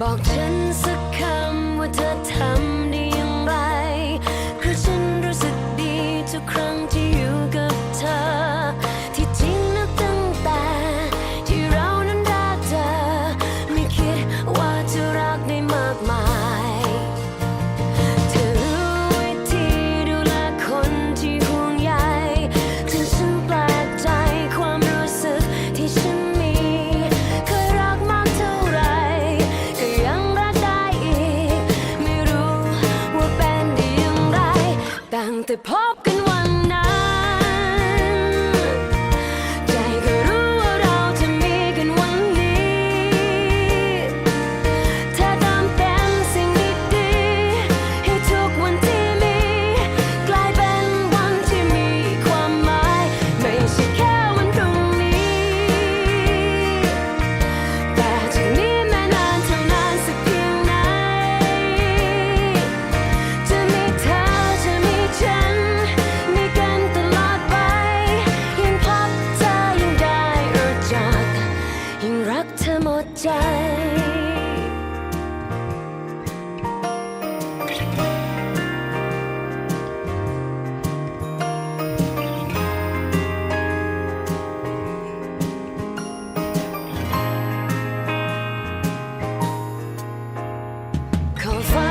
บอกฉันสักคำว่าเธอทำ Антипап will find